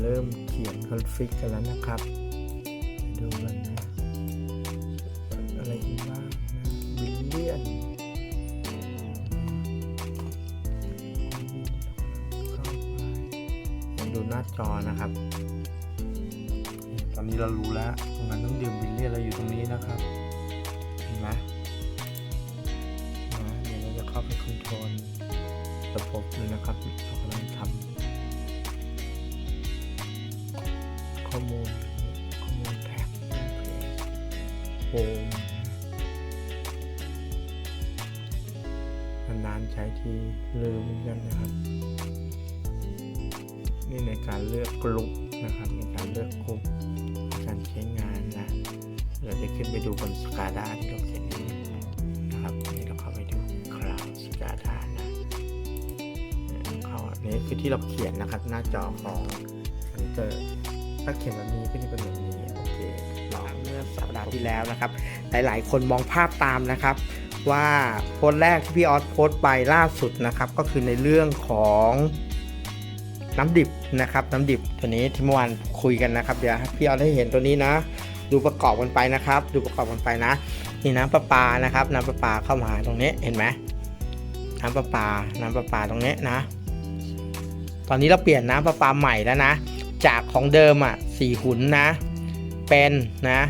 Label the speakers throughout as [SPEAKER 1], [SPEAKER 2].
[SPEAKER 1] เริ่มเขียนคอนฟิกกันแล้วนะครับ ดูกันนะอะไรอีกบ้างนะวิลเลียนเข้าไปดูหน้าจอนะครับ ตอนนี้เรารู้แล้วตรงนั้นต้องดื่มวิลเลียนเราอยู่ตรงนี้นะครับ เห็นไหมเดี๋ยวเราจะเข้าไปคอนโทรลระบบเลยนะครับเรากำลังทำ ข้อมูลข้อมูลแท็กโฮมนานๆใช้ทีลืมกันนะครับ นี่ในการเลือกกลุ่มนะครับ ในการเลือกกลุ่มการใช้งานนะ เราจะขึ้นไปดูบนสกาดาที่เราเขียนนี้นะครับนี่เราเข้าไปดูคลาวสกาดานะเขาอันนี้คือที่เราเขียนนะครับ หน้าจอของมันเกิด ถ้าเขียนแบบนี้ก็จะเป็นแบบนี้โอเคลองเมื่อสัปดาห์ที่แล้วนะครับ หลายๆ คนมองภาพตามนะครับ ว่าโพสต์แรกที่พี่ออสโพสต์ไปล่าสุดนะครับ ก็คือในเรื่องของน้ำดิบนะครับน้ำดิบตัวนี้ที่เมื่อวานคุยกันนะครับเดี๋ยวพี่ออสให้เห็นตัวนี้นะ ดูประกอบกันไปนะครับ ดูประกอบกันไปนะนี่น้ำประปานะครับ น้ำประปาเข้ามาตรงนี้เห็นไหมน้ำประปา น้ำประปาตรงนี้นะ ตอนนี้เราเปลี่ยนน้ำประปาใหม่แล้วนะ จากของเดิมอะสี่หุนนะ เป็นนะ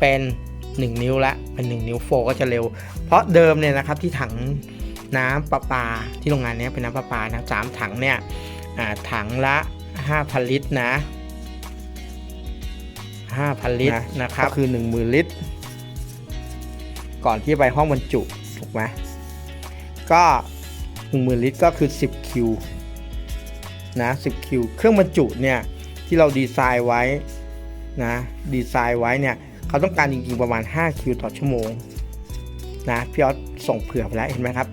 [SPEAKER 1] เป็น 1 นิ้วละเป็น 1 นิ้วโฟก็จะเร็ว เพราะเดิมเนี่ยนะครับที่ถังน้ำประปาที่โรงงานเนี้ยเป็นน้ำประปานะสามถังเนี่ยอ่าถังละ 5,000 ลิตรนะ 5,000 ลิตรนะครับก็คือ 10,000 ลิตร ก่อนที่จะไปห้องบรรจุถูกไหมก็ 10,000 ลิตรก็คือ 10 คิว นะ 10คิวเครื่องบรรจุเนี่ยที่เราดีไซน์ไว้นะดีไซน์ไว้เนี่ยเขาต้องการจริงๆประมาณ5คิวต่อชั่วโมงนะพี่ออสส่งเผื่อไปแล้วเห็นไหมครับ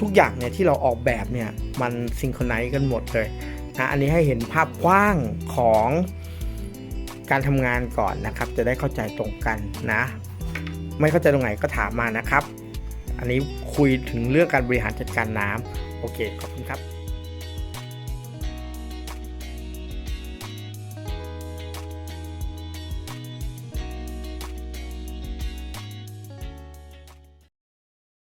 [SPEAKER 1] ทุกอย่างเนี่ยที่เราออกแบบเนี่ยมันซิงโครไนซ์กันหมดเลยนะอันนี้ให้เห็นภาพกว้างของการทำงานก่อนนะครับ จะได้เข้าใจตรงกันนะ ไม่เข้าใจตรงไหนก็ถามมานะครับ อันนี้คุยถึงเรื่องการบริหารจัดการน้ำโอเคขอบคุณครับ